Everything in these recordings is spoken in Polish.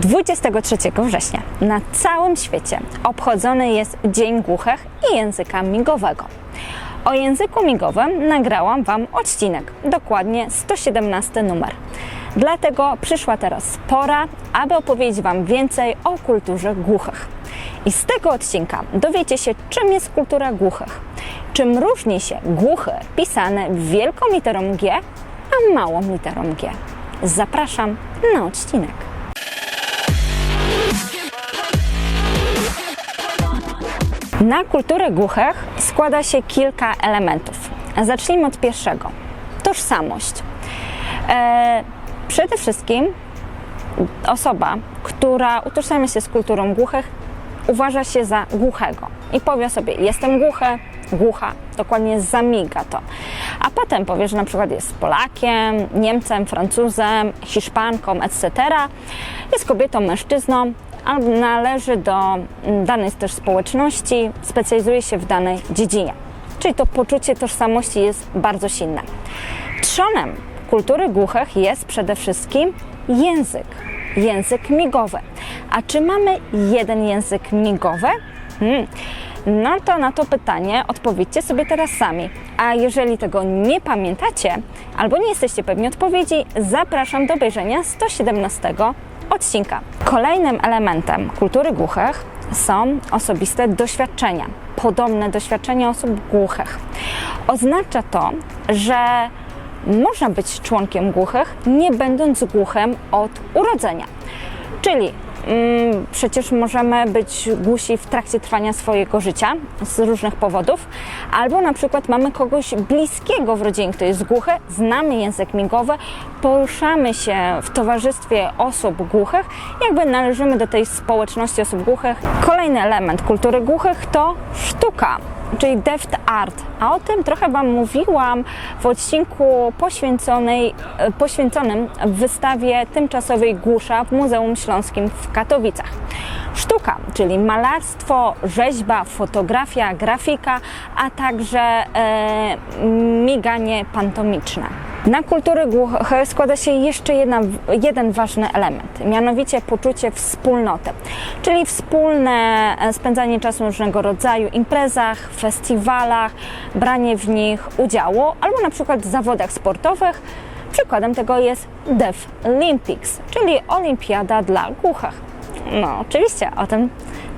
23 września na całym świecie obchodzony jest Dzień Głuchych i Języka Migowego. O języku migowym nagrałam Wam odcinek, dokładnie 117 numer. Dlatego przyszła teraz pora, aby opowiedzieć Wam więcej o kulturze głuchych. I z tego odcinka dowiecie się, czym jest kultura głuchych, czym różni się głuchy pisane wielką literą G, a małą literą G. Zapraszam na odcinek. Na kulturę głuchych składa się kilka elementów. Zacznijmy od pierwszego. Tożsamość. E, przede wszystkim osoba, która utożsamia się z kulturą głuchych, uważa się za głuchego i powie sobie: Jestem głuchy, głucha, dokładnie zamiga to. A potem powie, że na przykład jest Polakiem, Niemcem, Francuzem, Hiszpanką, etc. Jest kobietą, mężczyzną, należy do danej też społeczności, specjalizuje się w danej dziedzinie. Czyli to poczucie tożsamości jest bardzo silne. Trzonem kultury głuchych jest przede wszystkim język, język migowy. A czy mamy jeden język migowy? Hmm. No to na to pytanie odpowiedzcie sobie teraz sami. A jeżeli tego nie pamiętacie albo nie jesteście pewni odpowiedzi, zapraszam do obejrzenia 117 odcinka. Kolejnym elementem kultury głuchych są osobiste doświadczenia, podobne doświadczenia osób głuchych. Oznacza to, że można być członkiem głuchych, nie będąc głuchym od urodzenia. Czyli przecież możemy być głusi w trakcie trwania swojego życia z różnych powodów, albo na przykład mamy kogoś bliskiego w rodzinie, kto jest głuchy, znamy język migowy, poruszamy się w towarzystwie osób głuchych, jakby należymy do tej społeczności osób głuchych. Kolejny element kultury głuchych to sztuka czyli Deft Art. A o tym trochę Wam mówiłam w odcinku poświęconej, e, poświęconym wystawie tymczasowej Głusza w Muzeum Śląskim w Katowicach. Sztuka, czyli malarstwo, rzeźba, fotografia, grafika, a także e, miganie pantomiczne. Na kultury głuchych składa się jeszcze jedna, jeden ważny element, mianowicie poczucie wspólnoty, czyli wspólne e, spędzanie czasu różnego rodzaju imprezach, festiwalach, branie w nich udziału, albo na przykład w zawodach sportowych. Przykładem tego jest Deaf Olympics, czyli Olimpiada dla głuchych. No, oczywiście o tym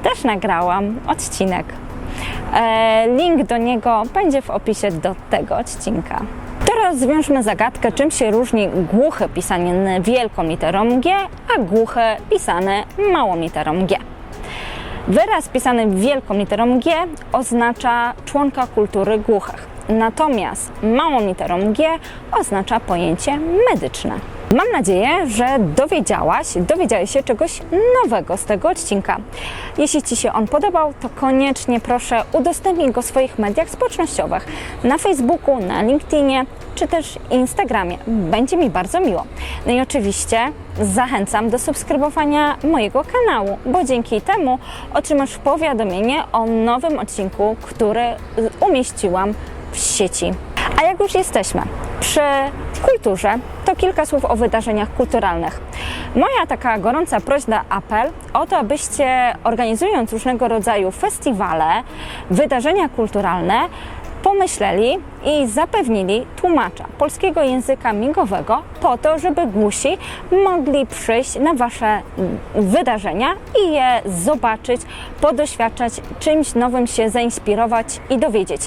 też nagrałam odcinek. E, link do niego będzie w opisie do tego odcinka. Teraz zwiążmy zagadkę, czym się różni głuche pisane wielką literą G, a głuche pisane małą literą G. Wyraz pisany wielką literą G oznacza członka kultury głuchych, natomiast małą literą G oznacza pojęcie medyczne. Mam nadzieję, że dowiedziałaś, dowiedziałeś się czegoś nowego z tego odcinka. Jeśli Ci się on podobał, to koniecznie proszę udostępnij go w swoich mediach społecznościowych, na Facebooku, na LinkedInie czy też Instagramie. Będzie mi bardzo miło. No i oczywiście zachęcam do subskrybowania mojego kanału, bo dzięki temu otrzymasz powiadomienie o nowym odcinku, który umieściłam w sieci. A jak już jesteśmy przy kulturze, to kilka słów o wydarzeniach kulturalnych. Moja taka gorąca prośba, apel o to, abyście organizując różnego rodzaju festiwale, wydarzenia kulturalne, pomyśleli i zapewnili tłumacza polskiego języka migowego po to, żeby głusi mogli przyjść na Wasze wydarzenia i je zobaczyć, podoświadczać, czymś nowym się zainspirować i dowiedzieć.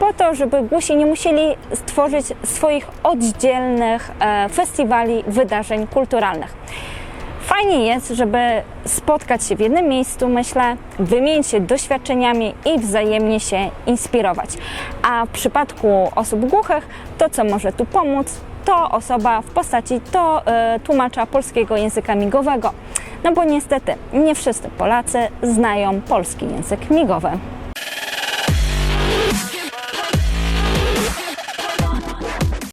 Po to, żeby głusi nie musieli stworzyć swoich oddzielnych e, festiwali, wydarzeń kulturalnych. Fajnie jest, żeby spotkać się w jednym miejscu, myślę, wymienić się doświadczeniami i wzajemnie się inspirować. A w przypadku osób głuchych, to co może tu pomóc, to osoba w postaci to y, tłumacza polskiego języka migowego. No bo niestety nie wszyscy Polacy znają polski język migowy.